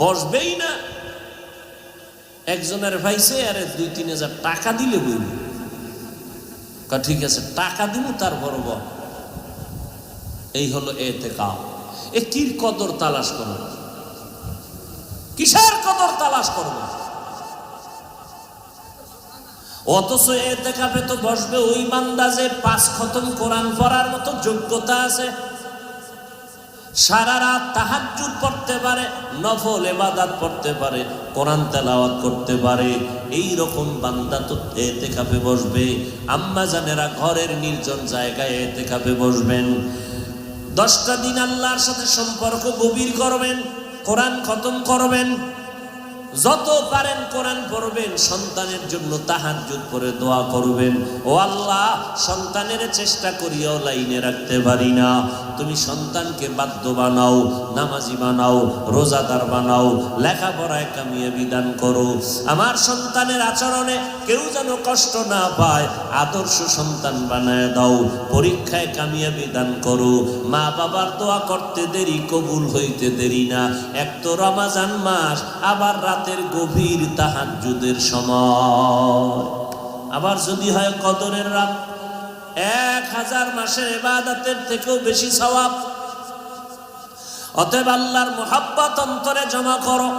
বসবেই না। একজনের ভাইসে আরে দুই, তিন হাজার টাকা দিলে বইব ঠিক আছে, টাকা দিব তারপর বল। এই হলো এতে কাও এ কির কদর তালাশ করব? কিসের কদর তালাশ করব? অথচ এতে কাপে তো বসবে ওই বান্দা যে পাঁচ খতম কোরআন পড়ার মতো যোগ্যতা আছে। সারা রাত তাহাজুর পড়তে পারে, নফল এবাদাত পড়তে পারে, কোরআন তেলাওয়াত করতে পারে। এই রকম বান্দা তো এতে কাপে বসবে আম্মাজানেরা ঘরের নির্জন জায়গায় এতে কাপে বসবেন। দশটা দিন আল্লাহর সাথে সম্পর্ক গভীর করবেন, কোরআন খতম করবেন। যত পারেন কোরআন পড়বেন, সন্তানের জন্য তাহার তাহাজ্জুদ করে দোয়া করবেন। ও আল্লাহ, সন্তানের চেষ্টা করিয়াও লাইনে রাখতে পারি না। তুমি সন্তানকে বাধ্য বানাও, নামাজি বানাও, রোজাদার বানাও, লেখাপড়ায় কামিয়ে বিধান করো। আমার সন্তানের আচরণে কেউ যেন কষ্ট না পায়, আদর্শ সন্তান বানায় দাও, পরীক্ষায় কামিয়ে দান করো। মা বাবার দোয়া করতে দেরি, কবুল হইতে দেরি না। এক তো রমাজান মাস, আবার রাতের গভীর তাহাজ্জুদের সময়। আবার যদি হয় কদরের রাত, এক হাজার মাসের এবাদতের থেকেও বেশি সওয়াব। অতএব আল্লাহর মোহাব্বত অন্তরে জমা করো।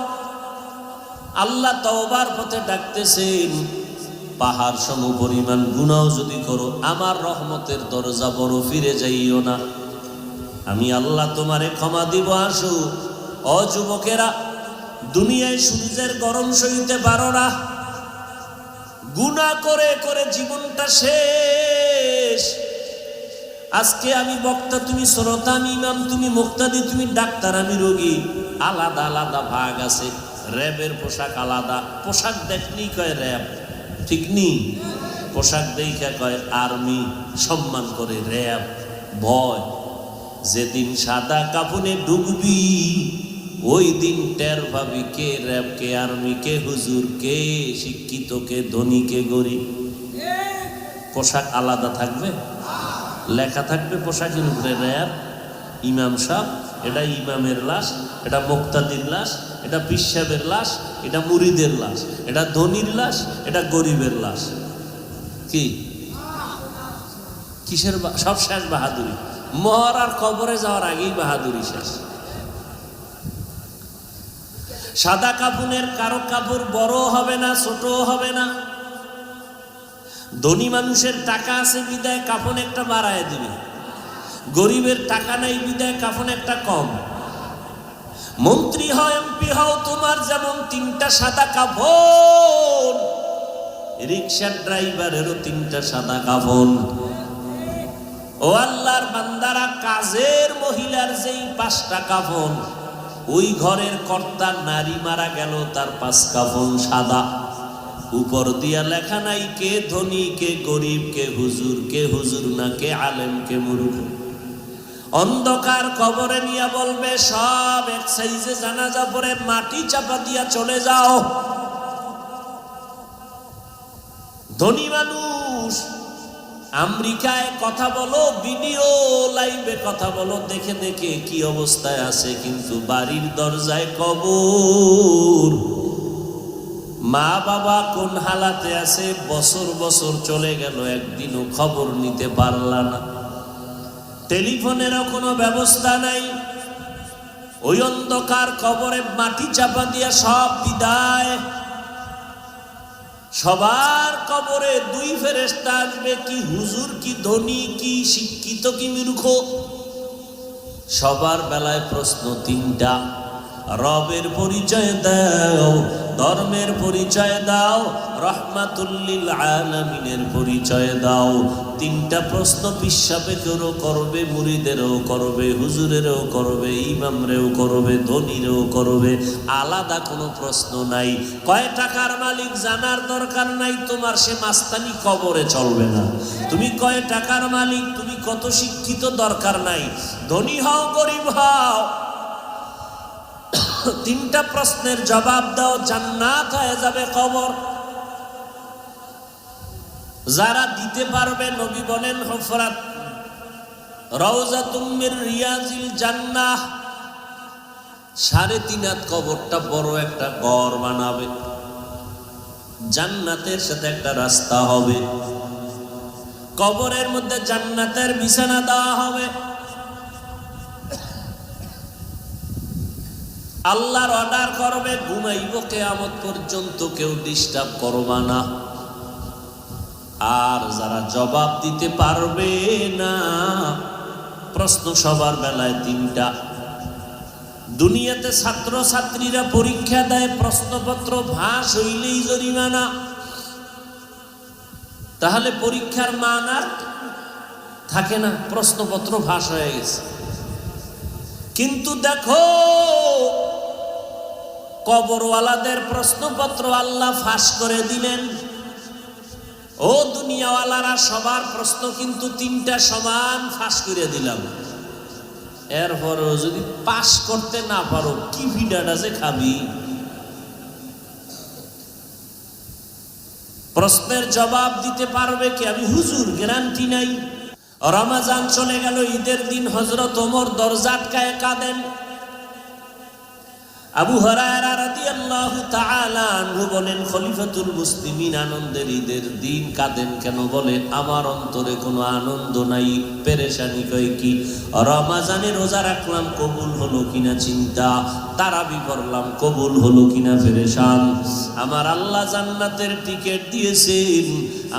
আল্লাহ তওবার পথে ডাকতেছেন পাহাড় সম পরিমাণ গুনাও যদি করো, আমার রহমতের দরজা বড় ফিরে যাইও না। আমি আল্লাহ তোমারে ক্ষমা দিব, আসো। অ যুবকেরা, দুনিয়ায় সূর্যের গরম সইতে পারো না। গুণা করে করে জীবনটা শেষ। আজকে আমি বক্তা, তুমি শ্রোতা, আমি ইমাম, তুমি মুক্তাদি, তুমি ডাক্তার, আমি রোগী। আলাদা আলাদা ভাগ আছে। র্যাবের পোশাক আলাদা। পোশাক দেখলি কয় র্যাব। ঠিক নি পোশাক দেখা কয়, আর্মি, সম্মান করে র্যাব, ভয়। যেদিন সাদা কাপড়ে ডুববি ওই দিন টের ভাবি কে র্যাব, কে আর্মি, কে হুজুর, কে শিক্ষিত, কে ধনী, কে গরিব। পোশাক আলাদা থাকবে? লেখা থাকবে পোশাকের উপরে র্যাব, ইমাম সাহ এটা ইমামের লাশ, এটা মুক্তাদির লাশ, এটা পিসাবের লাশ, এটা মুরিদের লাশ, এটা ধনির লাশ, এটা গরিবের লাশ। কি? কিসের সব শেষ বাহাদুরি। মর আর কবরে যাওয়ার আগেই বাহাদুরি শেষ। সাদা কাপুনের কারও কাপড় বড় হবে না ছোট হবে না। ধনী মানুষের টাকা আছে, বিদায় কাফন একটা বাড়ায় দিবে। গরিবের টাকা নাই, বিদায় কাফন একটা কম। মন্ত্রী হও, এমপি হও, তোমার যেমন তিনটা সাদা কাফন রিক্সার ড্রাইভারেরও তিনটা সাদা কাফন। ও আল্লাহর বান্দারা, কাজের মহিলার যেই পাঁচটা কাফন, ওই ঘরের কর্তার নারী মারা গেল, তার পাঁচ কাফন সাদা। উপর দিয়া লেখা নাই, কে ধনী, কে গরিব, কে হুজুর কে হুজুর না, কে আলেম, কে মুরুখ। অন্ধকার কবরে নিয়া বলবে, সব এক সাইজে জানাজা পরে মাটি চাপা দিয়া চলে যাও। ধনী মানুষ, আমেরিকায় কথা বলো, ভিডিও লাইভে কথা বলো, দেখে দেখে কি অবস্থায় আছে, কিন্তু বাড়ির দরজায় কবর। মা বাবা কোন হালাতে আছে, বছর বছর চলে গেল, একদিনও খবর নিতে পারলা না। টেলিফোনেরও কোনো ব্যবস্থা নাই। ওই অন্ধকার কবরে মাটি চাপা দিয়া সব বিদায়। সবার কবরে দুই ফেরেস্তা আসবে, কি হুজুর, কি ধনী, কি শিক্ষিত, কি মূর্খ। সবার বেলায় প্রশ্ন তিনটা। রবের পরিচয় দাও, ধর্মের পরিচয় দাও, রহমাতুল্লিল আলামিনের পরিচয় দাও। তিনটা প্রশ্ন পিসাবেকেরও করবে, মুরিদেরও করবে, হুজুরেরও করবে, ইমামরেও করবে, ধনীরেও করবে। আলাদা কোনো প্রশ্ন নাই। কয় টাকার মালিক জানার দরকার নাই, তোমার সে মাস্তানি কবরে চলবে না। তুমি কয় টাকার মালিক, তুমি কত শিক্ষিত দরকার নাই। ধনী হও, গরিব হও তিনটা প্রশ্নের জবাব দাও, জান্নাত হয়ে যাবে কবর। যারা দিতে পারবে, নবী বলেন হফরাত রওজা তুমির রিয়াজিল জান্নাহ। সাড়ে তিন হাত কবরটা বড় একটা ঘর বানাবে। জান্নাতের সাথে একটা রাস্তা হবে। কবরের মধ্যে জান্নাতের বিছানা দেওয়া হবে। আল্লাহর অর্ডার করবে, ঘুমাইব কেয়ামত পর্যন্ত কেউ ডিস্টার্ব করবা না। আর যারা জবাব দিতে পারবে না, প্রশ্ন সবার বেলায় তিনটা। দুনিয়াতে ছাত্র ছাত্রীরা পরীক্ষা দেয়, প্রশ্নপত্র ভাস হইলেই জরিমানা। তাহলে পরীক্ষার মান আর থাকে না, প্রশ্নপত্র ভাস হয়ে গেছে। কিন্তু দেখো কবরওয়ালাদের প্রশ্নপত্র আল্লাহ ফাঁস করে দিলেন। ও দুনিয়াওয়ালারা, সবার প্রশ্ন কিন্তু তিনটা সমান ফাঁস করে দিলাম। এরপরও যদি পাশ করতে না পারো, কি ভিডাটা যে খাবি? প্রশ্নের জবাব দিতে পারবে কি? আমি হুজুর, গ্যারান্টি নাই। রমাজান চলে গেল, ঈদের দিন হজরত ওমর দরজা আটকায় কাঁদেন। আবু আনহু বলেন, খলিফাতুল মুসলিমিন আনন্দের ঈদের দিন কাঁদেন কেন বলে? আমার অন্তরে কোনো আনন্দ নাই। পেরেশানি কয় কি? রমাজানে রোজা রাখলাম, কবুল হলো কিনা চিন্তা? তারাবি করলাম, কবুল হলো কিনা পেরেশান আমার আল্লাহ জান্নাতের টিকিট দিয়েছেন।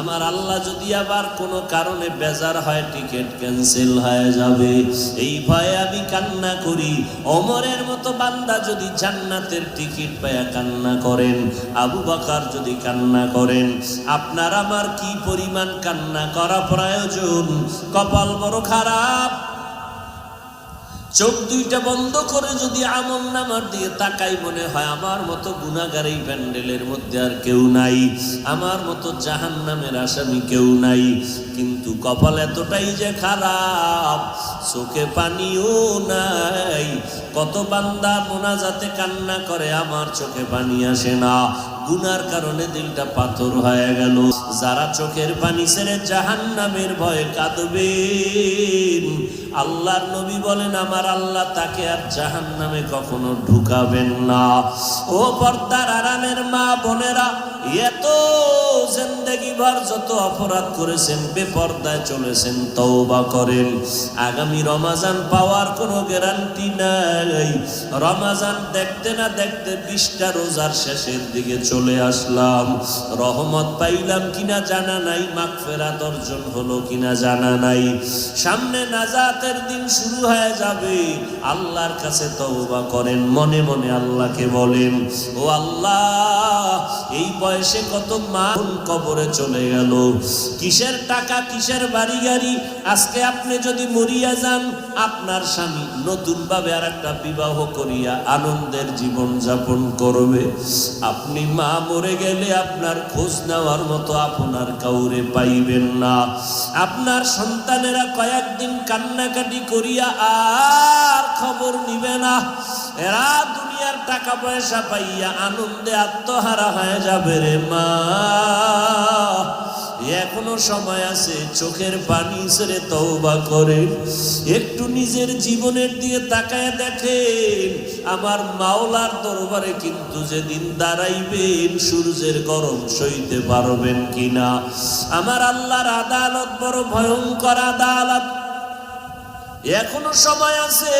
আমার আল্লাহ যদি আবার কোনো কারণে বেজার হয়, টিকিট ক্যান্সেল হয়ে যাবে। এই ভয়ে আমি কান্না করি। অমরের মতো বান্দা যদি জান্নাতের টিকিট পায়া কান্না করেন, আবু বাকার যদি কান্না করেন, আপনার আমার কি পরিমাণ কান্না করা প্রয়োজন? কপাল বড় খারাপ। চোখ দুইটা বন্ধ করে যদি আমল নামার দিয়ে তাকাই মনে হয় আমার মতো গুণাগার এই প্যান্ডেলের মধ্যে আর কেউ নাই। আমার মতো জাহান নামের আসামি কেউ নাই। কিন্তু কপাল এতটাই যে খারাপ, চোখে পানিও নাই। কত বান্দা মোনাজাতে কান্না করে, আমার চোখে পানি আসে না। গুনার কারণে দিলটা পাথর হয়ে গেল। যারা চোখের পানি ছেড়ে জাহান নামের ভয়ে কাঁদবেন আল্লাহর নবী বলেন, আমার আল্লাহ তাকে আর জাহান নামে কখনো ঢুকাবেন না। ও পর্দার আরামের মা বোনেরা এত জিন্দগি ভর যত অপরাধ করেছেন, বেপর্দায় চলেছেন, তওবা করেন। আগামী রমাজান পাওয়ার কোনো গ্যারান্টি নাই। রমাজান দেখতে না দেখতে বিশটা রোজার শেষের দিকে চলে আসলাম। রহমত পাইলাম কিনা জানা নাই, মাগফেরাত অর্জন হলো কিনা জানা নাই। সামনে নাজাতের দিন শুরু হয়ে যাবে। আল্লাহর কাছে তওবা করেন, মনে মনে আল্লাহকে বলেন, ও আল্লাহ, এই বয়সে কত মা? কবরে চলে গেল? কিসের টাকা, কিসের বাড়ি গাড়ি? আজকে আপনি যদি মরিয়া যান, আপনার স্বামী নতুন ভাবে আর একটা বিবাহ করিয়া আনন্দের জীবন যাপন করবে। আপনি মা মরে গেলে আপনার খোঁজ নেওয়ার মতো আপনার কাউরে পাইবেন না। আপনার সন্তানেরা কয়েকদিন কান্নাকাটি করিয়া আর খবর নিবে না। এরা দুনিয়ার টাকা পয়সা পাইয়া আনন্দে আত্মহারা হয়ে যাবে রে মা। এখনও সময় আছে, চোখের পানি ছেড়ে তওবা করে। একটু নিজের জীবনের দিকে তাকায় দেখেন, আমার মাওলার দরবারে কিন্তু যেদিন দাঁড়াইবেন, সূর্যের গরম সইতে পারবেন কিনা। আমার আল্লাহর আদালত বড় ভয়ঙ্কর আদালত। এখনও সময় আছে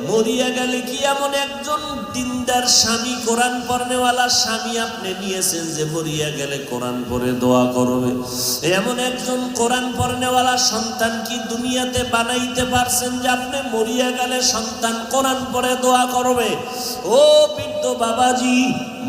মরিয়া গেলে কি এমন একজন দিনদার স্বামী? কোরআন পড়নেওয়ালা স্বামী আপনি নিয়েছেন যে মরিয়া গেলে কোরআন পড়ে, দোয়া করবে। এমন একজন কোরআন পড়নেওয়ালা সন্তান কি দুনিয়াতে বানাইতে পারছেন যে আপনি মরিয়া গেলে সন্তান কোরআন পড়ে, দোয়া করবে? ও বৃদ্ধ বাবাজি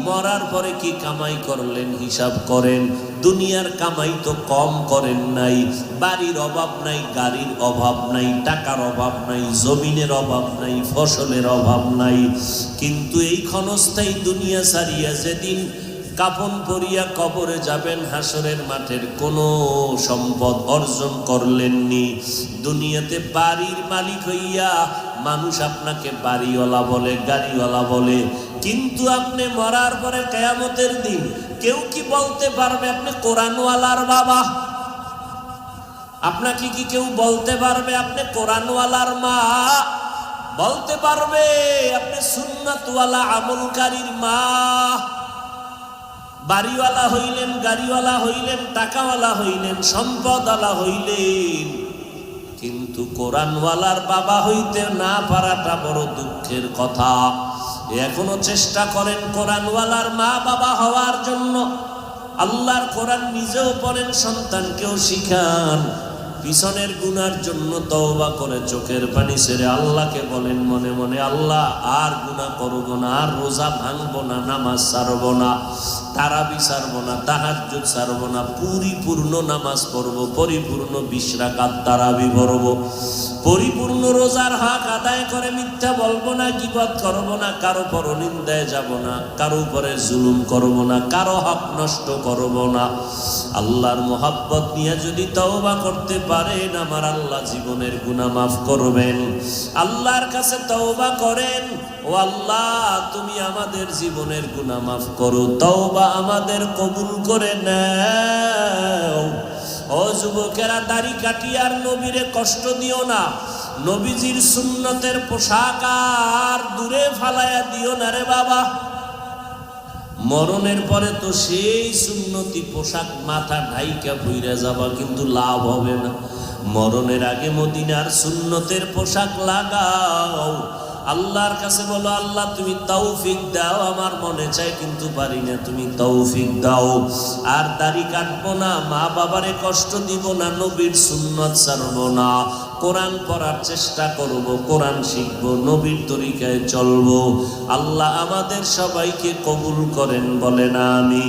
মরার পরে কি কামাই করলেন, হিসাব করেন। দুনিয়ার কামাই তো কম করেন নাই, বাড়ির অভাব নাই, গাড়ির অভাব নাই, টাকার অভাব নাই, জমিনের অভাব নাই, ফসলের অভাব নাই। কিন্তু এই ক্ষণস্থায়ী দুনিয়া সারিয়া যেদিন কাপন পরিয়া কবরে যাবেন, হাসরের মাঠের কোনো সম্পদ অর্জন করলেননি। দুনিয়াতে বাড়ির মালিক হইয়া মানুষ আপনাকে বাড়িওয়ালা বলে, গাড়িওয়ালা বলে কিন্তু আপনি মরার পরে কেয়ামতের দিন কেউ কি বলতে পারবে? আপনি কোরআনওয়ালার বাবা। আপনাকে কি কেউ বলতে পারবে? আপনি কোরআনওয়ালার মা। বলতে পারবে, আপনি সুন্নাতওয়ালা, আমলকারীর মা। বাড়িওয়ালা হইলেন, গাড়িওয়ালা হইলেন, টাকাওয়ালা হইলেন, সম্পদওয়ালা হইলেন। কিন্তু কোরআনওয়ালার বাবা হইতে না পারাটা বড় দুঃখের কথা। এখনও চেষ্টা করেন কোরআনওয়ালার মা বাবা হওয়ার জন্য। আল্লাহর কোরআন নিজেও পড়েন, সন্তানকেও শিখান। পিছনের গুনার জন্য তওবা করে চোখের পানি ছেড়ে আল্লাহকে বলেন মনে মনে, আল্লাহ, আর গুনাহ করব না, আর রোজা ভাঙবো না, নামাজ ছাড়বো না, তারাবি ছাড়বো না, তাহাজ্জুদ ছাড়বো না, পরিপূর্ণ নামাজ পড়ব, পরিপূর্ণ বিশ রাকাত তারাবি পড়ব। পরিপূর্ণ রোজার হক আদায় করে মিথ্যা বলব না, গিবত করব না, কারও পর নিন্দায় যাব না, কারও উপরে জুলুম করব না, কারও হক নষ্ট করব না। আল্লাহর মোহাব্বত নিয়ে যদি তওবা করতে পারেন, আমার আল্লাহ জীবনের গুনাহ মাফ করবেন। আল্লাহর কাছে তওবা করেন, ও আল্লাহ, তুমি আমাদের জীবনের গুনাহ মাফ করো, তওবা আমাদের কবুল করে নাও। ও যুবকেরা, দাড়ি কাটিয়ার নবীরে কষ্ট দিও না। নবীজির সুন্নতের পোশাক আর দূরে ফালাইয়া দিও না রে বাবা। মরণের পরে তো সেই সুন্নতি পোশাক মাথা ঢাইকা ভুইরা যাবা, কিন্তু লাভ হবে না। মরণের আগে মদিনার সুন্নতের পোশাক লাগাও। আল্লাহর কাছে বলো, আল্লাহ, তুমি তৌফিক দাও, আমার মনে চাই কিন্তু পারি না, তুমি তৌফিক দাও। আর দাড়ি কাটবো না, মা বাবারে কষ্ট দিব না, নবীর সুন্নত ছাড়বো না। কোরআন পড়ার চেষ্টা করব, কোরআন শিখব, নবীর তরিকায় চলবো। আল্লাহ আমাদের সবাইকে কবুল করেন, বলেন আমি